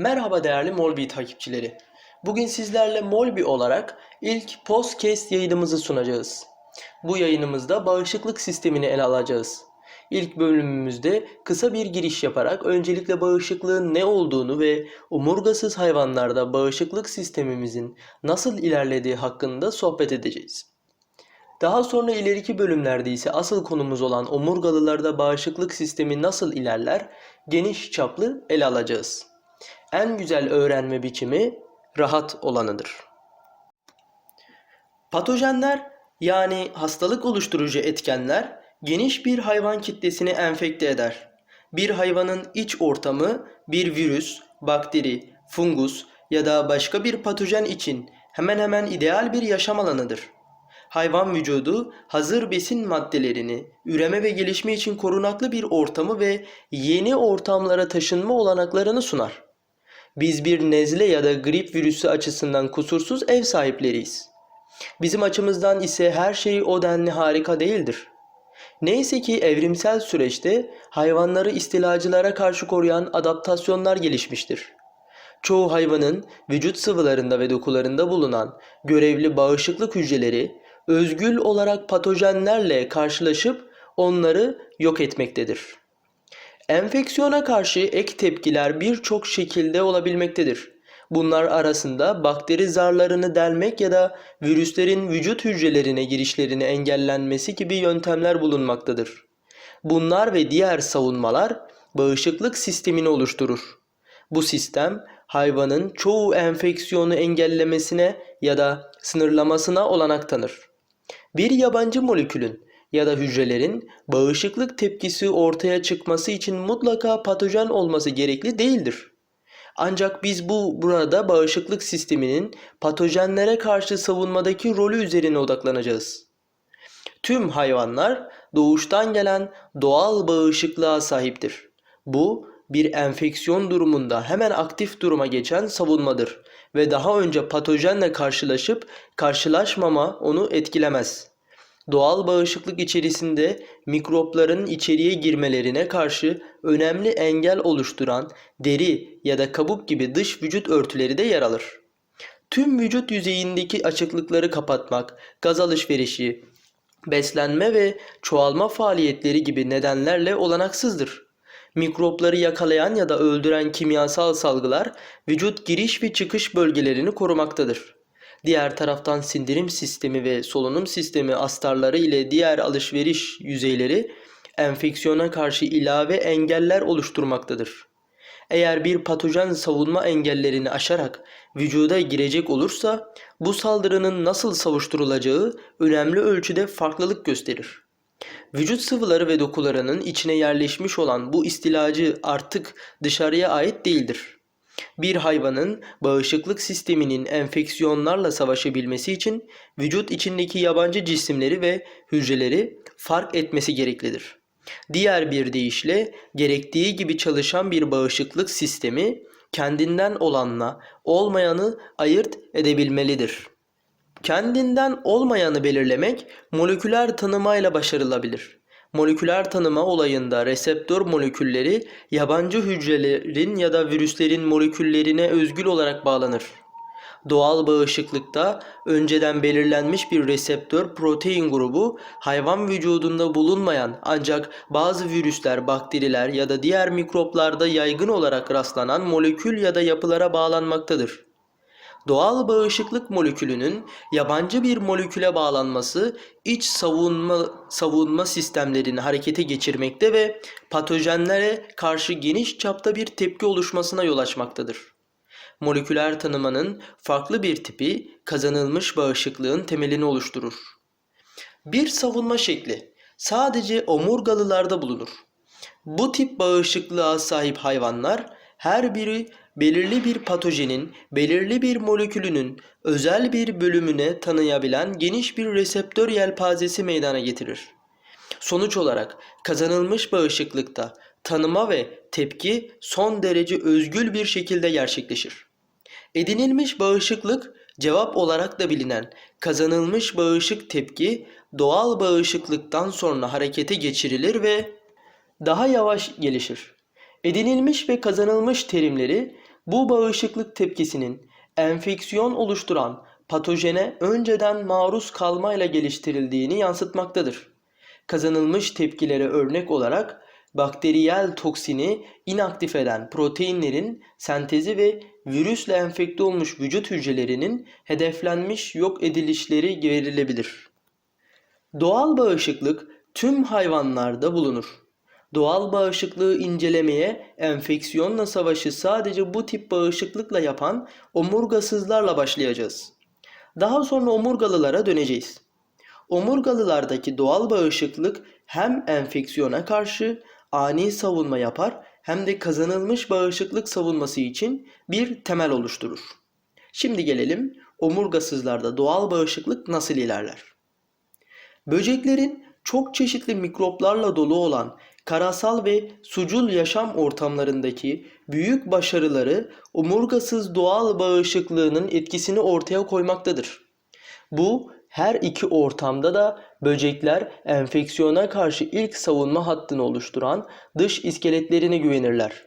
Merhaba değerli Molbi takipçileri. Bugün sizlerle Molbi olarak ilk podcast yayınımızı sunacağız. Bu yayınımızda bağışıklık sistemini ele alacağız. İlk bölümümüzde kısa bir giriş yaparak öncelikle bağışıklığın ne olduğunu ve omurgasız hayvanlarda bağışıklık sistemimizin nasıl ilerlediği hakkında sohbet edeceğiz. Daha sonra ileriki bölümlerde ise asıl konumuz olan omurgalılarda bağışıklık sistemi nasıl ilerler geniş çaplı ele alacağız. En güzel öğrenme biçimi rahat olanıdır. Patojenler yani hastalık oluşturucu etkenler geniş bir hayvan kitlesini enfekte eder. Bir hayvanın iç ortamı bir virüs, bakteri, fungus ya da başka bir patojen için hemen hemen ideal bir yaşam alanıdır. Hayvan vücudu hazır besin maddelerini üreme ve gelişme için korunaklı bir ortamı ve yeni ortamlara taşınma olanaklarını sunar. Biz bir nezle ya da grip virüsü açısından kusursuz ev sahipleriyiz. Bizim açımızdan ise her şey o denli harika değildir. Neyse ki evrimsel süreçte hayvanları istilacılara karşı koruyan adaptasyonlar gelişmiştir. Çoğu hayvanın vücut sıvılarında ve dokularında bulunan görevli bağışıklık hücreleri özgül olarak patojenlerle karşılaşıp onları yok etmektedir. Enfeksiyona karşı ek tepkiler birçok şekilde olabilmektedir. Bunlar arasında bakteri zarlarını delmek ya da virüslerin vücut hücrelerine girişlerini engellenmesi gibi yöntemler bulunmaktadır. Bunlar ve diğer savunmalar bağışıklık sistemini oluşturur. Bu sistem hayvanın çoğu enfeksiyonu engellemesine ya da sınırlamasına olanak tanır. Bir yabancı molekülün ya da hücrelerin bağışıklık tepkisi ortaya çıkması için mutlaka patojen olması gerekli değildir. Ancak biz bu burada bağışıklık sisteminin patojenlere karşı savunmadaki rolü üzerine odaklanacağız. Tüm hayvanlar doğuştan gelen doğal bağışıklığa sahiptir. Bu bir enfeksiyon durumunda hemen aktif duruma geçen savunmadır ve daha önce patojenle karşılaşıp karşılaşmama onu etkilemez. Doğal bağışıklık içerisinde mikropların içeriye girmelerine karşı önemli engel oluşturan deri ya da kabuk gibi dış vücut örtüleri de yer alır. Tüm vücut yüzeyindeki açıklıkları kapatmak, gaz alışverişi, beslenme ve çoğalma faaliyetleri gibi nedenlerle olanaksızdır. Mikropları yakalayan ya da öldüren kimyasal salgılar vücut giriş ve çıkış bölgelerini korumaktadır. Diğer taraftan sindirim sistemi ve solunum sistemi astarları ile diğer alışveriş yüzeyleri enfeksiyona karşı ilave engeller oluşturmaktadır. Eğer bir patojen savunma engellerini aşarak vücuda girecek olursa bu saldırının nasıl savuşturulacağı önemli ölçüde farklılık gösterir. Vücut sıvıları ve dokularının içine yerleşmiş olan bu istilacı artık dışarıya ait değildir. Bir hayvanın bağışıklık sisteminin enfeksiyonlarla savaşabilmesi için vücut içindeki yabancı cisimleri ve hücreleri fark etmesi gereklidir. Diğer bir deyişle gerektiği gibi çalışan bir bağışıklık sistemi kendinden olanla olmayanı ayırt edebilmelidir. Kendinden olmayanı belirlemek moleküler tanımayla başarılabilir. Moleküler tanıma olayında reseptör molekülleri yabancı hücrelerin ya da virüslerin moleküllerine özgül olarak bağlanır. Doğal bağışıklıkta önceden belirlenmiş bir reseptör protein grubu hayvan vücudunda bulunmayan ancak bazı virüsler, bakteriler ya da diğer mikroplarda yaygın olarak rastlanan molekül ya da yapılara bağlanmaktadır. Doğal bağışıklık molekülünün yabancı bir moleküle bağlanması iç savunma savunma sistemlerini harekete geçirmekte ve patojenlere karşı geniş çapta bir tepki oluşmasına yol açmaktadır. Moleküler tanımanın farklı bir tipi kazanılmış bağışıklığın temelini oluşturur. Bir savunma şekli sadece omurgalılarda bulunur. Bu tip bağışıklığa sahip hayvanlar her biri belirli bir patojenin, belirli bir molekülünün özel bir bölümüne tanıyabilen geniş bir reseptör yelpazesi meydana getirir. Sonuç olarak kazanılmış bağışıklıkta tanıma ve tepki son derece özgül bir şekilde gerçekleşir. Edinilmiş bağışıklık cevap olarak da bilinen kazanılmış bağışık tepki doğal bağışıklıktan sonra harekete geçirilir ve daha yavaş gelişir. Edinilmiş ve kazanılmış terimleri Bu bağışıklık tepkisinin enfeksiyon oluşturan patojene önceden maruz kalmayla geliştirildiğini yansıtmaktadır. Kazanılmış tepkilere örnek olarak bakteriyel toksini inaktif eden proteinlerin sentezi ve virüsle enfekte olmuş vücut hücrelerinin hedeflenmiş yok edilişleri verilebilir. Doğal bağışıklık tüm hayvanlarda bulunur. Doğal bağışıklığı incelemeye enfeksiyonla savaşı sadece bu tip bağışıklıkla yapan omurgasızlarla başlayacağız. Daha sonra omurgalılara döneceğiz. Omurgalılardaki doğal bağışıklık hem enfeksiyona karşı ani savunma yapar hem de kazanılmış bağışıklık savunması için bir temel oluşturur. Şimdi gelelim omurgasızlarda doğal bağışıklık nasıl ilerler? Böceklerin çok çeşitli mikroplarla dolu olan karasal ve sucul yaşam ortamlarındaki büyük başarıları omurgasız doğal bağışıklığının etkisini ortaya koymaktadır. Bu her iki ortamda da böcekler enfeksiyona karşı ilk savunma hattını oluşturan dış iskeletlerine güvenirler.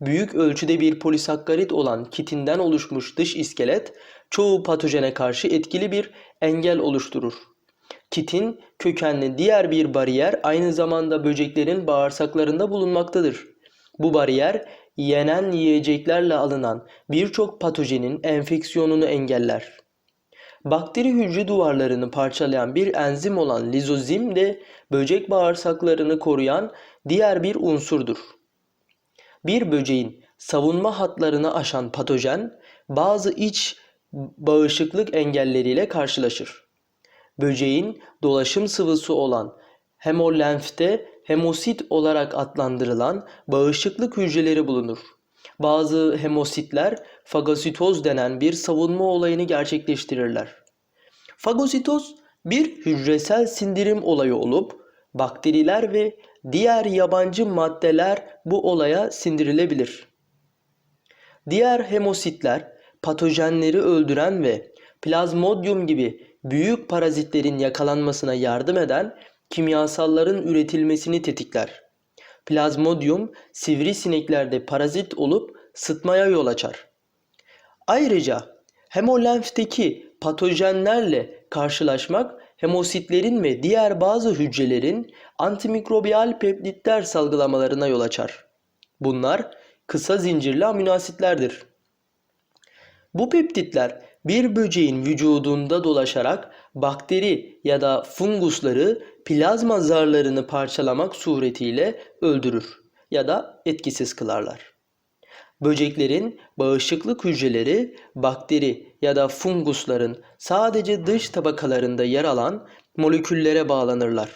Büyük ölçüde bir polisakkarit olan kitinden oluşmuş dış iskelet çoğu patojene karşı etkili bir engel oluşturur. Kitin kökenli diğer bir bariyer aynı zamanda böceklerin bağırsaklarında bulunmaktadır. Bu bariyer yenen yiyeceklerle alınan birçok patojenin enfeksiyonunu engeller. Bakteri hücre duvarlarını parçalayan bir enzim olan lizozim de böcek bağırsaklarını koruyan diğer bir unsurdur. Bir böceğin savunma hatlarını aşan patojen bazı iç bağışıklık engelleriyle karşılaşır. Böceğin dolaşım sıvısı olan hemolenfte hemosit olarak adlandırılan bağışıklık hücreleri bulunur. Bazı hemositler fagositoz denen bir savunma olayını gerçekleştirirler. Fagositoz bir hücresel sindirim olayı olup bakteriler ve diğer yabancı maddeler bu olaya sindirilebilir. Diğer hemositler patojenleri öldüren ve plazmodium gibi büyük parazitlerin yakalanmasına yardım eden kimyasalların üretilmesini tetikler. Plazmodium sivrisineklerde parazit olup sıtmaya yol açar. Ayrıca hemolenfteki patojenlerle karşılaşmak hemositlerin ve diğer bazı hücrelerin antimikrobiyal peptitler salgılamalarına yol açar. Bunlar kısa zincirli amino asitlerdir. Bu peptitler bir böceğin vücudunda dolaşarak bakteri ya da fungusları plazma zarlarını parçalamak suretiyle öldürür ya da etkisiz kılarlar. Böceklerin bağışıklık hücreleri bakteri ya da fungusların sadece dış tabakalarında yer alan moleküllere bağlanırlar.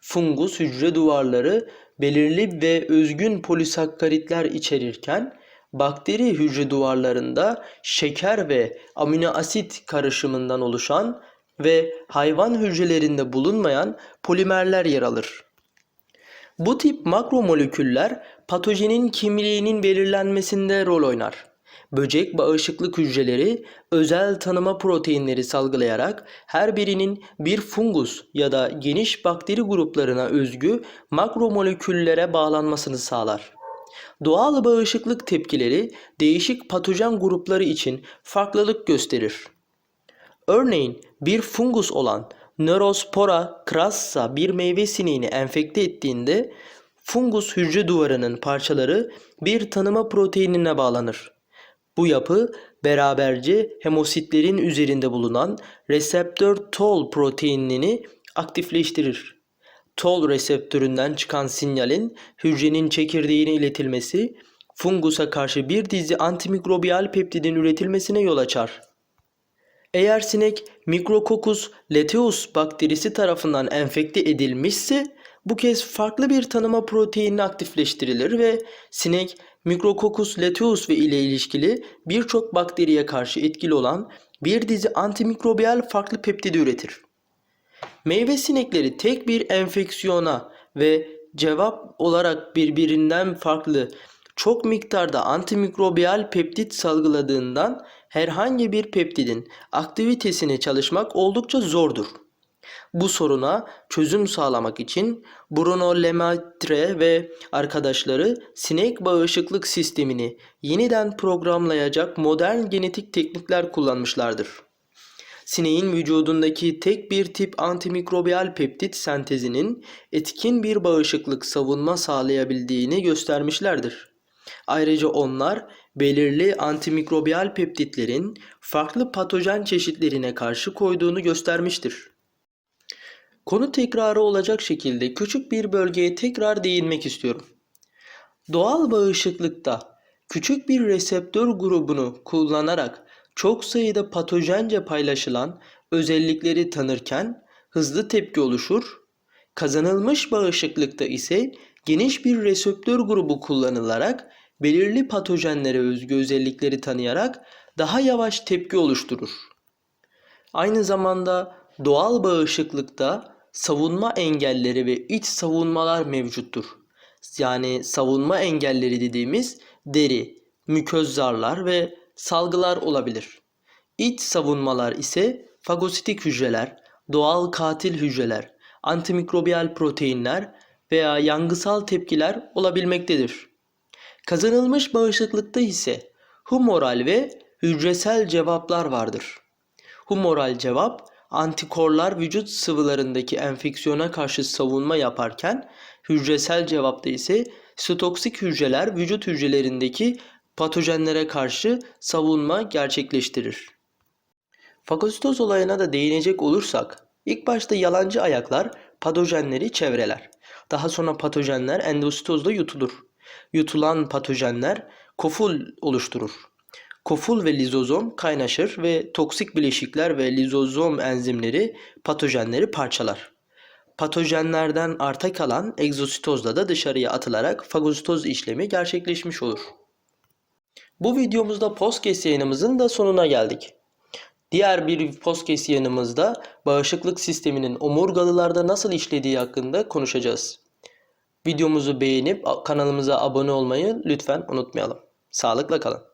Fungus hücre duvarları belirli ve özgün polisakkaritler içerirken bakteri hücre duvarlarında şeker ve amino asit karışımından oluşan ve hayvan hücrelerinde bulunmayan polimerler yer alır. Bu tip makromoleküller patojenin kimliğinin belirlenmesinde rol oynar. Böcek bağışıklık hücreleri özel tanıma proteinleri salgılayarak her birinin bir fungus ya da geniş bakteri gruplarına özgü makromoleküllere bağlanmasını sağlar. Doğal bağışıklık tepkileri değişik patojen grupları için farklılık gösterir. Örneğin bir fungus olan Neurospora crassa bir meyve sineğini enfekte ettiğinde fungus hücre duvarının parçaları bir tanıma proteinine bağlanır. Bu yapı beraberce hemositlerin üzerinde bulunan reseptör Toll proteinini aktifleştirir. Toll reseptöründen çıkan sinyalin hücrenin çekirdeğine iletilmesi fungusa karşı bir dizi antimikrobiyal peptidin üretilmesine yol açar. Eğer sinek Micrococcus luteus bakterisi tarafından enfekte edilmişse bu kez farklı bir tanıma proteini aktifleştirilir ve sinek Micrococcus luteus ve ile ilişkili birçok bakteriye karşı etkili olan bir dizi antimikrobiyal farklı peptidi üretir. Meyve sinekleri tek bir enfeksiyona ve cevap olarak birbirinden farklı çok miktarda antimikrobiyal peptit salgıladığından herhangi bir peptidin aktivitesini çalışmak oldukça zordur. Bu soruna çözüm sağlamak için Bruno Lemaitre ve arkadaşları sinek bağışıklık sistemini yeniden programlayacak modern genetik teknikler kullanmışlardır. Sineğin vücudundaki tek bir tip antimikrobiyal peptit sentezinin etkin bir bağışıklık savunma sağlayabildiğini göstermişlerdir. Ayrıca onlar belirli antimikrobiyal peptitlerin farklı patojen çeşitlerine karşı koyduğunu göstermiştir. Konu tekrarı olacak şekilde küçük bir bölgeye tekrar değinmek istiyorum. Doğal bağışıklıkta küçük bir reseptör grubunu kullanarak çok sayıda patojence paylaşılan özellikleri tanırken hızlı tepki oluşur. Kazanılmış bağışıklıkta ise geniş bir reseptör grubu kullanılarak belirli patojenlere özgü özellikleri tanıyarak daha yavaş tepki oluşturur. Aynı zamanda doğal bağışıklıkta savunma engelleri ve iç savunmalar mevcuttur. Yani savunma engelleri dediğimiz deri, müköz zarlar ve salgılar olabilir. İç savunmalar ise fagositik hücreler, doğal katil hücreler, antimikrobiyal proteinler veya yangısal tepkiler olabilmektedir. Kazanılmış bağışıklıkta ise humoral ve hücresel cevaplar vardır. Humoral cevap antikorlar vücut sıvılarındaki enfeksiyona karşı savunma yaparken hücresel cevapta ise sitoksik hücreler vücut hücrelerindeki patojenlere karşı savunma gerçekleştirir. Fagositoz olayına da değinecek olursak, ilk başta yalancı ayaklar patojenleri çevreler. Daha sonra patojenler endositozda yutulur. Yutulan patojenler koful oluşturur. Koful ve lizozom kaynaşır ve toksik bileşikler ve lizozom enzimleri patojenleri parçalar. Patojenlerden arta kalan egzositozda da dışarıya atılarak fagositoz işlemi gerçekleşmiş olur. Bu videomuzda podcast yayınımızın da sonuna geldik. Diğer bir podcast yayınımızda bağışıklık sisteminin omurgalılarda nasıl işlediği hakkında konuşacağız. Videomuzu beğenip kanalımıza abone olmayı lütfen unutmayalım. Sağlıkla kalın.